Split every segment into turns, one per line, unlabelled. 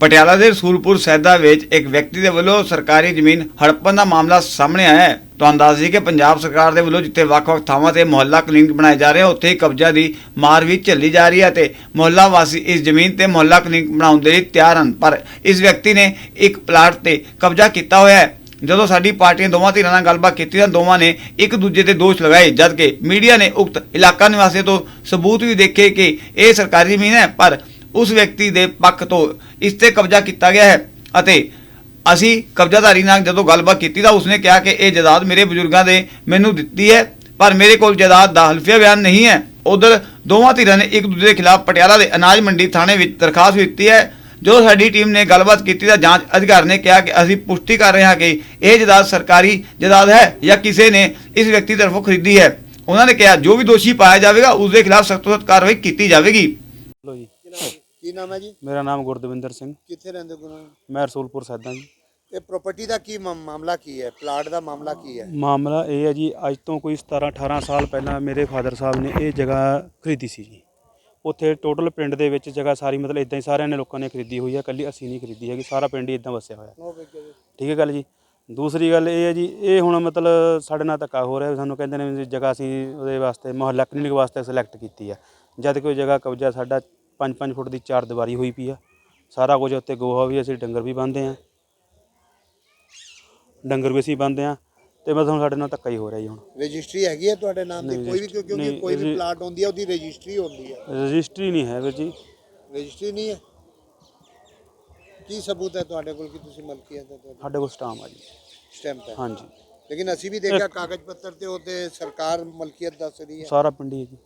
ਪਟਿਆਲਾ ਦੇ ਰਸੂਲਪੁਰ ਸੈਦਾ ਵਿੱਚ ਇੱਕ ਵਿਅਕਤੀ ਦੇ ਵੱਲੋਂ ਸਰਕਾਰੀ ਜ਼ਮੀਨ ਹੜਪਣ ਦਾ ਮਾਮਲਾ ਸਾਹਮਣੇ ਆਇਆ ਹੈ। ਤੁਹਾਨੂੰ ਦੱਸ ਦਈਏ ਕਿ ਪੰਜਾਬ ਸਰਕਾਰ ਦੇ ਵੱਲੋਂ ਜਿੱਥੇ ਵੱਖ-ਵੱਖ ਥਾਵਾਂ ਤੇ ਮੁਹੱਲਾ ਕਲੀਨਿਕ ਬਣਾਏ ਜਾ ਰਹੇ ਉੱਥੇ ਹੀ ਕਬਜ਼ਾ ਦੀ ਮਾਰ ਵੀ ਝੱਲੀ ਜਾ ਰਹੀ ਹੈ ਤੇ ਮੁਹੱਲਾ ਵਾਸੀ ਇਸ ਜ਼ਮੀਨ ਤੇ ਮੁਹੱਲਾ ਕਲੀਨਿਕ ਬਣਾਉਣ ਦੇ ਲਈ ਤਿਆਰ ਹਨ। ਪਰ ਇਸ ਵਿਅਕਤੀ ਨੇ ਇੱਕ ਪਲਾਟ ਤੇ ਕਬਜ਼ਾ ਕੀਤਾ ਹੋਇਆ ਹੈ। ਜਦੋਂ ਸਾਡੀ ਪਾਰਟੀਆਂ ਦੋਵਾਂ ਧਿਰਾਂ ਨਾਲ ਗੱਲਬਾਤ ਕੀਤੀ ਤਾਂ ਦੋਵਾਂ ਨੇ ਇੱਕ ਦੂਜੇ ਤੇ ਦੋਸ਼ ਲਗਾਏ, ਜਦਕਿ ਮੀਡੀਆ ਨੇ ਉਕਤ ਇਲਾਕਾ ਨਿਵਾਸੀਆਂ ਤੋਂ ਸਬੂਤ ਵੀ ਦੇਖੇ ਕਿ ਇਹ ਸਰਕਾਰੀ ਜ਼ਮੀਨ ਹੈ, ਪਰ ਉਸ ਵਿਅਕਤੀ ਦੇ ਪੱਖ ਤੋਂ ਇਸ ਤੇ ਕਬਜ਼ਾ ਕੀਤਾ ਗਿਆ ਹੈ ਅਤੇ ਅਸੀਂ ਕਬਜ਼ਾਧਾਰੀ ਨਾਲ ਜਦੋਂ ਗੱਲਬਾਤ ਕੀਤੀ ਤਾਂ ਉਸਨੇ ਕਿਹਾ ਕਿ ਇਹ ਜਾਇਦਾਦ ਮੇਰੇ ਬਜ਼ੁਰਗਾਂ ਦੇ ਮੈਨੂੰ ਦਿੱਤੀ ਹੈ, ਪਰ ਮੇਰੇ ਕੋਲ ਜਾਇਦਾਦ ਦਾ ਹਲਫੀਆ ਬਿਆਨ ਨਹੀਂ ਹੈ। ਉਧਰ ਦੋਵਾਂ ਧਿਰਾਂ ਨੇ ਇੱਕ ਦੂਜੇ ਦੇ ਖਿਲਾਫ ਪਟਿਆਲਾ ਦੇ ਅਨਾਜ ਮੰਡੀ ਥਾਣੇ ਵਿੱਚ ਦਰਖਾਸਤ ਵੀ ਦਿੱਤੀ ਹੈ। ਜਦੋਂ ਸਾਡੀ ਟੀਮ ਨੇ ਗੱਲਬਾਤ ਕੀਤੀ ਤਾਂ ਜਾਂਚ ਅਧਿਕਾਰੀ ਨੇ ਕਿਹਾ ਕਿ ਅਸੀਂ ਪੁਸ਼ਟੀ ਕਰ ਰਹੇ ਹਾਂ ਕਿ ਇਹ ਜਾਇਦਾਦ ਸਰਕਾਰੀ ਜਾਇਦਾਦ ਹੈ ਜਾਂ ਕਿਸੇ ਨੇ ਇਸ ਵਿਅਕਤੀ ਤਰਫੋਂ ਖਰੀਦੀ ਹੈ। ਉਹਨਾਂ ਨੇ ਕਿਹਾ, ਜੋ ਵੀ ਦੋਸ਼ੀ ਪਾਇਆ ਜਾਵੇਗਾ ਉਸ ਦੇ ਖਿਲਾਫ ਸਖਤ ਸਖਤ ਕਾਰਵਾਈ ਕੀਤੀ ਜਾਵੇਗੀ।
ਲੋ ਜੀ।
ਕੀ ਨਾਮ ਹੈ ਜੀ?
ਮੇਰਾ ਨਾਮ ਗੁਰਦਵਿੰਦਰ ਸਿੰਘ।
ਕਿੱਥੇ ਰਹਿੰਦੇ ਗੁਰੂ
ਮੈਂ ਰਸੂਲਪੁਰ ਸੈਦਾ ਜੀ।
ਇਹ ਪ੍ਰਾਪਰਟੀ ਦਾ ਕੀ ਮਾ- ਮਾਮਲਾ ਕੀ ਹੈ? ਪਲਾਟ ਦਾ ਮਾਮਲਾ ਕੀ ਹੈ?
ਮਾਮਲਾ ਇਹ ਹੈ ਜੀ ਅੱਜ ਤੋਂ ਕੋਈ 17 18 ਸਾਲ ਪਹਿਲਾਂ ਮੇਰੇ ਫਾਦਰ ਸਾਹਿਬ ਨੇ ਇਹ ਜਗ੍ਹਾ ਖਰੀਦੀ ਸੀ ਜੀ। ਉੱਥੇ ਟੋਟਲ ਪਿੰਡ ਦੇ ਵਿੱਚ ਜਗ੍ਹਾ ਸਾਰੀ ਮਤਲਬ ਇਦਾਂ ਹੀ ਸਾਰਿਆਂ ਨੇ ਲੋਕਾਂ ਨੇ ਖਰੀਦੀ ਹੋਈ ਹੈ ਕੱਲੀ ਅਸੀਂ ਨਹੀਂ ਖਰੀਦੀ ਹੈਗੀ ਸਾਰਾ ਪਿੰਡ ਹੀ ਇਦਾਂ ਵਸਿਆ ਹੋਇਆ। ਠੀਕ ਹੈ ਗੱਲ ਜੀ? ਦੂਸਰੀ ਗੱਲ ਇਹ ਹੈ ਜੀ ਇਹ ਹੁਣ ਮਤਲਬ ਸਾਡੇ ਨਾਲ ਧੱਕਾ ਹੋ ਰਿਹਾ ਸਾਨੂੰ ਕਹਿੰਦੇ ਨੇ ਵੀ ਜਗ੍ਹਾ ਅਸੀਂ ਉਹਦੇ ਵਾਸਤੇ ਮੁਹੱਲਾ ਕਲੀਨਿਕ ਵਾਸਤੇ ਸਿਲੈਕਟ ਕੀਤੀ ਆ ਜਦ ਕੋਈ ਜਗ੍ਹਾ ਕਬਜ਼ਾ ਸਾਡਾ 5-5 ਫੁੱਟ ਦੀ ਚਾਰ ਦੀਵਾਰੀ ਹੋਈ ਪਈ ਆ। ਸਾਰਾ ਕੁਝ ਉੱਤੇ ਗੋਹਾ ਵੀ ਅਸੀਂ ਡੰਗਰ ਵੀ ਬੰਨਦੇ ਆ। ਡੰਗਰ ਵੀ ਅਸੀਂ ਬੰਨਦੇ ਆ ਤੇ ਬਸ ਹੁਣ ਸਾਡੇ ਨਾਲ ਧੱਕਾ ਹੀ ਹੋ ਰਿਹਾ ਜੀ ਹੁਣ।
ਰਜਿਸਟਰੀ ਹੈਗੀ ਹੈ ਤੁਹਾਡੇ ਨਾਮ ਤੇ
ਨਹੀਂ,
ਕੋਈ ਵੀ ਕਿਉਂ- ਕਿਉਂਕਿ
ਨਹੀਂ,
ਕੋਈ ਵੀ
ਰਜਿ-
ਪਲਾਟ ਹੁੰਦੀ ਹੈ ਉਹਦੀ ਰਜਿਸਟਰੀ ਹੁੰਦੀ ਹੈ
ਰਜਿਸਟਰੀ ਨਹੀਂ ਹੈ ਵੀਰ ਜੀ।
ਰਜਿਸਟਰੀ ਨਹੀਂ ਹੈ? ਕੀ ਸਬੂਤ ਹੈ ਤੁਹਾਡੇ ਕੋਲ ਕਿ ਤੁਸੀਂ ਮਲਕੀਅਤ ਹੈ ਤੁਹਾਡੀ
ਸਾਡੇ ਕੋਲ ਸਟਾਮ ਆ ਜੀ।
ਸਟੈਂਪ ਹੈ।
ਹਾਂਜੀ।
ਲੇਕਿਨ ਅਸੀਂ ਵੀ ਦੇਖਿਆ ਕਾਗਜ਼ ਪੱਤਰ ਤੇ ਉਹਤੇ ਸਰਕਾਰ ਮਲਕੀਅਤ ਦੱਸ ਰਹੀ ਹੈ।
ਸਾਰਾ ਪਿੰਡ ਹੀ ਹੈ ਜੀ।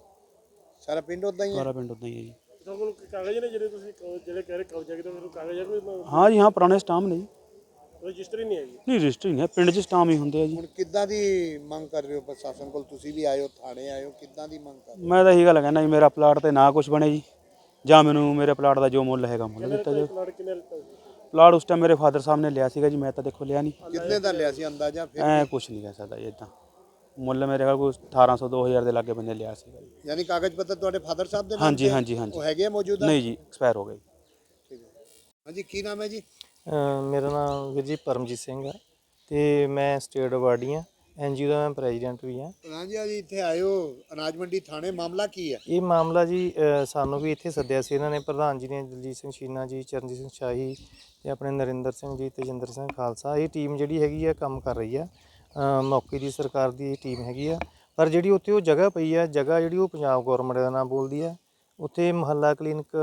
ਸਾਰਾ ਪਿੰਡ ਉਦਾਂ ਹੀ ਹੈ?
ਸਾਰਾ ਪਿੰਡ ਉਦਾਂ ਹੀ ਹੈ ਜੀ।
ਤੁਹਾਡੇ ਕੋਲ ਕਾਗਜ਼ ਨੇ ਜਿਹੜੇ ਤੁਸੀਂ ਕਹੋ- ਜਿਹੜੇ ਕਹਿ ਰਹੇ ਕਬਜ਼ਾ ਕੀਤਾ ਤੁਹਾਨੂੰ ਕਾਗਜ਼ ਹੈ ਕੋਈ
ਹਾਂ ਜੀ ਹਾਂ ਪੁਰਾਣੇ ਸਟਾਮ ਨੇ ਜੀ।
ਰਜਿਸਟਰੀ ਨਹੀਂ ਹੈਗੀ।
ਨਹੀਂ ਰਜਿਸਟਰੀ ਨਹੀਂ ਹੈ ਪਿੰਡ 'ਚ ਸਟਾਮ ਹੀ ਹੁੰਦੇ ਆ ਜੀ।
ਹੁਣ ਕਿੱਦਾਂ ਦੀ ਮੰਗ ਕਰ ਰਹੇ ਹੋ ਪ੍ਰਸ਼ਾਸਨ ਕੋਲ? ਤੁਸੀਂ ਵੀ ਆਏ ਹੋ ਥਾਣੇ ਆਏ ਹੋ ਕਿੱਦਾਂ ਦੀ ਮੰਗ ਕਰ ਰਹੇ
ਮੈਂ ਤਾਂ ਇਹੀ ਗੱਲ ਕਹਿੰਦਾ ਜੀ ਮੇਰਾ ਪਲਾਟ ਤੇ ਨਾ ਕੁਝ ਬਣੇ ਜੀ। ਜਾਂ ਮੈਨੂੰ ਮੇਰੇ ਪਲਾਟ ਦਾ ਜੋ ਮੁੱਲ ਹੈਗਾ ਮੁੱਲ ਦਿੱਤਾ ਜਾਵੇ।
ਪਲਾਟ ਕਿੰਨੇ ਲਿੱਤਾ ਸੀ?
ਪਲਾਟ ਉਸ ਟਾਈਮ ਮੇਰੇ ਫਾਦਰ ਸਾਹਿਬ ਨੇ ਲਿਆ ਸੀਗਾ ਜੀ ਮੈਂ ਤਾਂ ਦੇਖੋ ਲਿਆ ਨਹੀਂ?
ਕਿੰਨੇ ਦਾ ਲਿਆ ਸੀ ਅੰਦਾਜ਼ਾ? ਫਿਰ
ਐ ਕੁਝ ਨਹੀਂ ਕਹਿ ਸਕਦਾ ਜੀ ਇਦਾਂ ਮੁੱਲ ਮੇਰੇ ਕੋਲ ਕੋਈ 1800 2000 ਦੇ ਲਾਗੇ ਬੰਦੇ ਲਿਆ ਜੀ।
ਯਾਨੀ ਕਾਗਜ਼ ਪੱਤਰ ਤੁਹਾਡੇ ਫਾਦਰ ਸਾਹਿਬ ਦੇ
ਹਾਂਜੀ? ਹਾਂਜੀ ਹਾਂਜੀ।
ਉਹ ਹੈਗੇ ਆ ਮੌਜੂਦਾ?
ਨਹੀਂ ਜੀ ਐਕਸਪਾਇਰ ਹੋ ਗਏ
ਠੀਕ ਹੈ। ਹਾਂਜੀ ਕੀ ਨਾਮ ਹੈ ਜੀ?
ਮੇਰਾ ਨਾਮ ਵੀਰ ਜੀ ਪਰਮਜੀਤ ਸਿੰਘ ਹੈ ਤੇ ਮੈਂ ਸਟੇਟ ਅਵਾਰਡੀ ਹਾਂ ਐਨਜੀਓ ਦਾ ਮੈਂ ਪ੍ਰੈਜ਼ੀਡੈਂਟ ਵੀ ਹਾਂ।
ਰਾਂਝਾ ਜੀ ਇੱਥੇ ਆਇਓ ਅਨਾਜ ਮੰਡੀ ਥਾਣੇ ਮਾਮਲਾ ਕੀ ਹੈ?
ਇਹ ਮਾਮਲਾ ਜੀ ਸਾਨੂੰ ਵੀ ਇੱਥੇ ਸੱਦਿਆ ਸੀ ਇਹਨਾਂ ਨੇ ਪ੍ਰਧਾਨ ਜੀ ਨੇ ਦਲਜੀਤ ਸਿੰਘ ਸ਼ੀਨਾ ਜੀ ਚਰਨਜੀਤ ਸਿੰਘ ਸ਼ਾਹੀ ਤੇ ਆਪਣੇ ਨਰਿੰਦਰ ਸਿੰਘ ਜੀ ਤੇਜਿੰਦਰ ਸਿੰਘ ਖਾਲਸਾ ਇਹ ਟੀਮ ਜਿਹੜੀ ਹੈਗੀ ਆ ਕੰਮ ਕਰ ਰਹੀ ਆ। ਮੌਕੇ ਦੀ ਸਰਕਾਰ ਦੀ ਟੀਮ ਹੈਗੀ ਆ। ਪਰ ਜਿਹੜੀ ਉੱਥੇ ਉਹ ਜਗ੍ਹਾ ਪਈ ਆ, ਜਗ੍ਹਾ ਜਿਹੜੀ ਉਹ ਪੰਜਾਬ ਗਵਰਨਮੈਂਟ ਦਾ ਨਾਮ ਬੋਲਦੀ ਆ। ਉੱਥੇ ਮਹੱਲਾ ਕਲੀਨਿਕ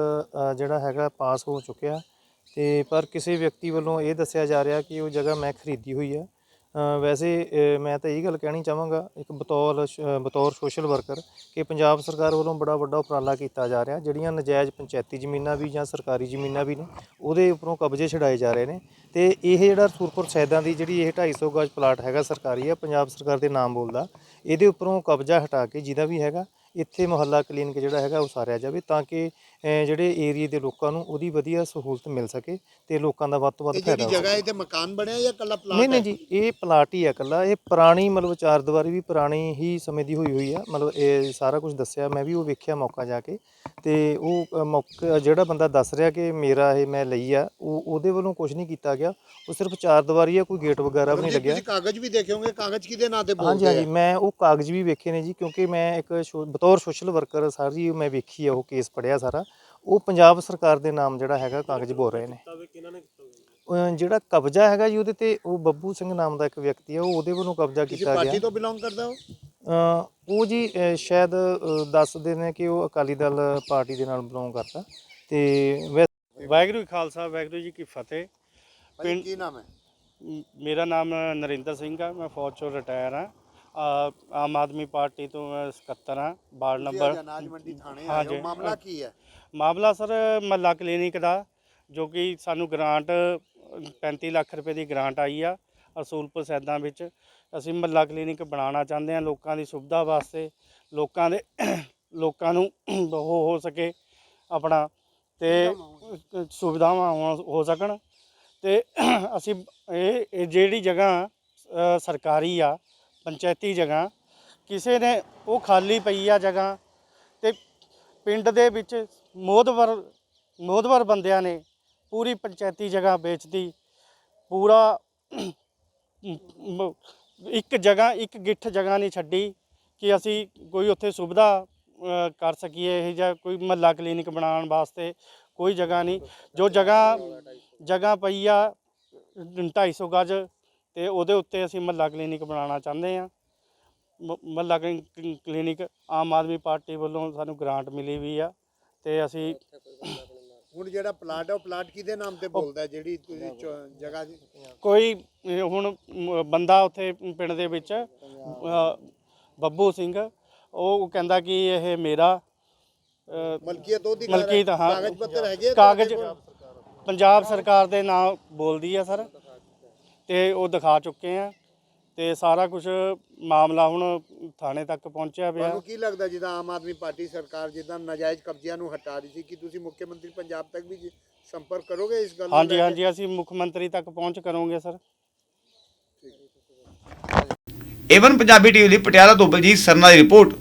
ਜਿਹੜਾ ਹੈਗਾ, ਪਾਸ ਹੋ ਚੁੱਕਿਆ। ਤੇ ਪਰ ਕਿਸੇ ਵਿਅਕਤੀ ਵੱਲੋਂ ਇਹ ਦੱਸਿਆ ਜਾ ਰਿਹਾ ਕਿ ਉਹ ਜਗ੍ਹਾ ਮੈਂ ਖਰੀਦੀ ਹੋਈ ਆ। ਵੈਸੇ ਮੈਂ ਤਾਂ ਇਹ ਗੱਲ ਕਹਿਣੀ ਚਾਹਾਂਗਾ, ਇੱਕ ਬਤੌਰ ਸ਼- ਬਤੌਰ ਸੋਸ਼ਲ ਵਰਕਰ ਕਿ ਪੰਜਾਬ ਸਰਕਾਰ ਵੱਲੋਂ ਬੜਾ ਵੱਡਾ ਉਪਰਾਲਾ ਕੀਤਾ ਜਾ ਰਿਹਾ, ਜਿਹੜੀਆਂ ਨਜਾਇਜ਼ ਪੰਚਾਇਤੀ ਜ਼ਮੀਨਾਂ ਵੀ ਜਾਂ ਸਰਕਾਰੀ ਜ਼ਮੀਨਾਂ ਵੀ ਨੇ, ਉਹਦੇ ਉੱਪਰੋਂ ਕਬਜ਼ੇ ਛਡਾਏ ਜਾ ਰਹੇ ਨੇ। ਤੇ ਇਹ ਜਿਹੜਾ ਸੂਰਪੁਰ ਸੈਦਾਂ ਦੀ ਜਿਹੜੀ ਇਹ 250 ਗਜ ਪਲਾਟ ਹੈਗਾ ਸਰਕਾਰੀ ਆ, ਪੰਜਾਬ ਸਰਕਾਰ ਦੇ ਨਾਮ ਬੋਲਦਾ, ਇਹਦੇ ਉੱਪਰੋਂ ਕਬਜ਼ਾ ਹਟਾ ਕੇ ਜਿਹਦਾ ਵੀ ਹੈਗਾ, ਇੱਥੇ ਮੁਹੱਲਾ ਕਲੀਨਿਕ ਜਿਹੜਾ ਹੈਗਾ ਉਸਾਰਿਆ ਜਾਵੇ, ਤਾਂ ਕਿ ਜਿਹੜੇ ਏਰੀਏ ਦੇ ਲੋਕਾਂ ਨੂੰ ਉਹਦੀ ਵਧੀਆ ਸਹੂਲਤ ਮਿਲ ਸਕੇ ਤੇ ਲੋਕਾਂ ਦਾ ਵੱਧ ਤੋਂ ਵੱਧ ਫਾਇਦਾ
ਜਿਹੜੀ ਜਗ੍ਹਾ ਇੱਥੇ ਮਕਾਨ ਬਣਿਆ ਜਾਂ ਕੱਲਾ ਪਲਾਟ
ਨਹੀਂ ਨਹੀਂ ਜੀ ਇਹ ਪਲਾਟ ਹੀ ਹੈ ਇਕੱਲਾ। ਇਹ ਪੁਰਾਣੀ ਮਤਲਬ ਚਾਰ ਦੀਵਾਰੀ ਵੀ ਪੁਰਾਣੀ ਹੀ ਸਮੇਂ ਦੀ ਹੋਈ ਹੋਈ ਆ। ਮਤਲਬ ਇਹ ਸਾਰਾ ਕੁਝ ਦੱਸਿਆ ਮੈਂ ਵੀ ਉਹ ਵੇਖਿਆ ਮੌਕਾ ਜਾ ਕੇ। ਤੇ ਉਹ ਮੌਕਾ ਜਿਹੜਾ ਬੰਦਾ ਦੱਸ ਰਿਹਾ ਕਿ ਮੇਰਾ ਇਹ ਮੈਂ ਲਈ ਆ ਉਹ ਉਹਦੇ ਵੱਲੋਂ ਕੁਝ ਨਹੀਂ ਕੀਤਾ ਗਿਆ। ਉਹ ਸਿਰਫ ਚਾਰ ਦੀਵਾਰੀ ਆ ਕੋਈ ਗੇਟ ਵਗੈਰਾ ਵੀ ਨਹੀਂ ਲੱਗਿਆ।
ਤੁਸੀਂ ਕਾਗਜ਼ ਵੀ ਦੇਖੇ ਹੋਗੇ ਕਾਗਜ਼ ਕਿਹਦੇ ਨਾਂ ਤੇ
ਹਾਂਜੀ
ਬੋਲਦੇ
ਹਾਂਜੀ
ਆ?
ਮੈਂ ਉਹ ਕਾਗਜ਼ ਵੀ ਵੇਖੇ ਨੇ ਜੀ ਕਿਉਂਕਿ ਮੈਂ ਇੱਕ ਬਤੌਰ ਸੋਸ਼ਲ ਵਰਕਰ ਸਾਰੀ ਮੈਂ ਵੇਖੀ ਆ ਉਹ ਕੇਸ ਪੜਿਆ ਸਾਰਾ। ਉਹ ਪੰਜਾਬ ਸਰਕਾਰ ਦੇ ਨਾਮ ਜਿਹੜਾ ਹੈਗਾ ਕਾਗਜ਼ ਬੋਲ ਰਹੇ ਨੇ? ਅਹ ਜਿਹੜਾ ਕਬਜ਼ਾ ਹੈਗਾ ਜੀ ਉਹਦੇ ਤੇ ਉਹ ਬੱਬੂ ਸਿੰਘ ਨਾਮ ਦਾ ਇੱਕ ਵਿਅਕਤੀ ਹੈ ਉਹ ਉਹਦੇ ਵੱਲੋਂ ਕਬਜ਼ਾ
ਕਿਸੇ
ਕੀਤਾ
ਪਾਰਟੀ
ਗਿਆ।
ਤੋਂ ਬਿਲੋਂਗ ਕਰਦਾ ਹੋ
ਅਹ ਉਹ ਜੀ ਅਹ ਸ਼ਾਇਦ ਅਹ ਦੱਸਦੇ ਨੇ ਕਿ ਉਹ ਅਕਾਲੀ ਦਲ ਪਾਰਟੀ ਦੇ ਨਾਲ ਬਿਲੋਂਗ ਕਰਦਾ। ਤੇ ਵੈ-
ਵਾਹਿਗੁਰੂ ਜੀ ਖਾਲਸਾ ਵਾਹਿਗੁਰੂ ਜੀ ਕੀ ਫਤਿਹ।
ਭਾਈ
ਪਿੰਡ-
ਕੀ ਨਾਮ ਹੈ?
ਮ- ਮੇਰਾ ਨਾਮ ਨਰਿੰਦਰ ਸਿੰਘ ਆ ਮੈਂ ਫੌਜ ਚੋਂ ਰਿਟਾਇਰ ਆ। ਆਮ ਆਦਮੀ ਪਾਰਟੀ ਤੋਂ ਮੈਂ ਸਕੱਤਰ ਆ ਵਾਰਡ ਨੰਬਰ
ਅਨਾਜ ਮੰਡੀ ਥਾਣੇ ਆਏ
ਹਾਂਜੀ।
ਹੋ। ਮਾਮਲਾ ਕੀ ਹੈ?
ਮਾਮਲਾ ਸਰ ਮੱਲਾ ਕਲੀਨਿਕ ਦਾ ਜੋ ਕਿ ਸਾਨੂੰ ਗ੍ਰਾਂਟ 35 ਲੱਖ ਰੁਪਏ ਦੀ ਗ੍ਰਾਂਟ ਆਈ ਆ ਰਸੂਲਪੁਰ ਸੈਦਾਂ ਵਿੱਚ। ਅਸੀਂ ਮੱਲਾ ਕਲੀਨਿਕ ਬਣਾਉਣਾ ਚਾਹੁੰਦੇ ਹਾਂ ਲੋਕਾਂ ਦੀ ਸੁਵਿਧਾ ਵਾਸਤੇ ਲੋਕਾਂ ਦੇ ਲੋਕਾਂ ਨੂੰ ਹੋ ਹੋ ਸਕੇ ਆਪਣਾ ਤੇ ਸੁਵਿਧਾਵਾਂ ਹੋ- ਹੋ ਸਕਣ। ਤੇ ਅਸੀਂ ਇਹ ਇਹ ਜਿਹੜੀ ਜਗ੍ਹਾ ਅ, ਸਰਕਾਰੀ ਆ ਪੰਚਾਇਤੀ ਜਗ੍ਹਾ, ਕਿਸੇ ਨੇ ਉਹ ਖਾਲੀ ਪਈ ਆ ਜਗ੍ਹਾ ਤੇ ਪਿੰਡ ਦੇ ਵਿੱਚ ਮੋਦਵਰ ਮੋਦਵਰ ਬੰਦਿਆਂ ਨੇ ਪੂਰੀ ਪੰਚਾਇਤੀ ਜਗ੍ਹਾ ਵੇਚਦੀ ਪੂਰਾ ਇੱਕ ਜਗ੍ਹਾ, ਇੱਕ ਗਿੱਠ ਜਗ੍ਹਾ ਨਹੀਂ ਛੱਡੀ ਕਿ ਅਸੀਂ ਕੋਈ ਉੱਥੇ ਸੁਵਿਧਾ ਕਰ ਸਕੀਏ, ਇਹ ਜਾਂ ਕੋਈ ਮਹੱਲਾ ਕਲੀਨਿਕ ਬਣਾਉਣ ਵਾਸਤੇ ਕੋਈ ਜਗ੍ਹਾ ਨਹੀਂ। ਜੋ ਜਗ੍ਹਾ ਜਗ੍ਹਾ ਪਈ ਆ 250 ਗਜ ਤੇ ਉਹਦੇ ਉੱਤੇ ਅਸੀਂ ਮਹੱਲਾ ਕਲੀਨਿਕ ਬਣਾਉਣਾ ਚਾਹੁੰਦੇ ਆ ਮਹੱਲਾ ਕਲੀ- ਕਲੀਨਿਕ ਆਮ ਆਦਮੀ ਪਾਰਟੀ ਵੱਲੋਂ ਸਾਨੂੰ ਗ੍ਰਾਂਟ ਮਿਲੀ ਵੀ ਆ ਤੇ ਅਸੀਂ
ਹੁਣ ਜਿਹੜਾ ਪਲਾਟ ਹੈ ਉਹ ਪਲਾਟ ਕਿਹਦੇ ਨਾਮ ਤੇ ਬੋਲਦਾ ਹੈ, ਜਿਹੜੀ ਤੁਸੀਂ ਚ- ਜਗ੍ਹਾ ਜੀ
ਕੋਈ ਅਹ, ਹੁਣ ਮ- ਬੰਦਾ ਉੱਥੇ ਪਿੰਡ ਦੇ ਵਿੱਚ ਅਹ, ਬੱਬੂ ਸਿੰਘ ਉਹ ਕਹਿੰਦਾ ਕਿ ਇਹ ਮੇਰਾ ਅਹ,
ਮਲਕੀਅਤ ਉਹਦੀ ਘਰ ਹੈ।
ਮਲਕੀਅਤ, ਹਾਂ।
ਕਾਗਜ਼ ਪੱਤਰ ਹੈਗੇ ਆ
ਕਾਗਜ਼
ਕੋਲ?
ਪੰਜਾਬ ਸਰਕਾਰ ਦੇ ਨਾਂ ਬੋਲਦੀ ਆ ਸਰ ਤੇ ਉਹ ਦਿਖਾ ਚੁੱਕੇ ਆ ਤੇ ਸਾਰਾ ਕੁਝ ਮਾਮਲਾ ਹੁਣ ਥਾਣੇ ਤੱਕ ਪਹੁੰਚਿਆ ਪਿਆ।
ਤੁਹਾਨੂੰ ਕੀ ਲੱਗਦਾ ਜਿੱਦਾਂ ਆਮ ਆਦਮੀ ਪਾਰਟੀ ਸਰਕਾਰ ਜਿੱਦਾਂ ਨਾਜਾਇਜ਼ ਕਬਜ਼ਿਆਂ ਨੂੰ ਹਟਾ ਰਹੀ ਸੀ ਕਿ ਤੁਸੀਂ ਮੁੱਖ ਮੰਤਰੀ ਪੰਜਾਬ ਤੱਕ ਵੀ ਸੰਪਰਕ ਕਰੋਗੇ ਇਸ ਗੱਲ ਨੂੰ
ਹਾਂਜੀ
ਲੈ ਕੇ?
ਹਾਂਜੀ ਅਸੀਂ ਮੁੱਖ ਮੰਤਰੀ ਤੱਕ ਪਹੁੰਚ ਕਰੋਗੇ ਸਰ।
ਏਵਨ ਪੰਜਾਬੀ ਟੀਵੀ ਲਈ ਪਟਿਆਲਾ ਤੋਂ ਬਲਜੀਤ ਸਰਨਾ ਦੀ ਰਿਪੋਰਟ।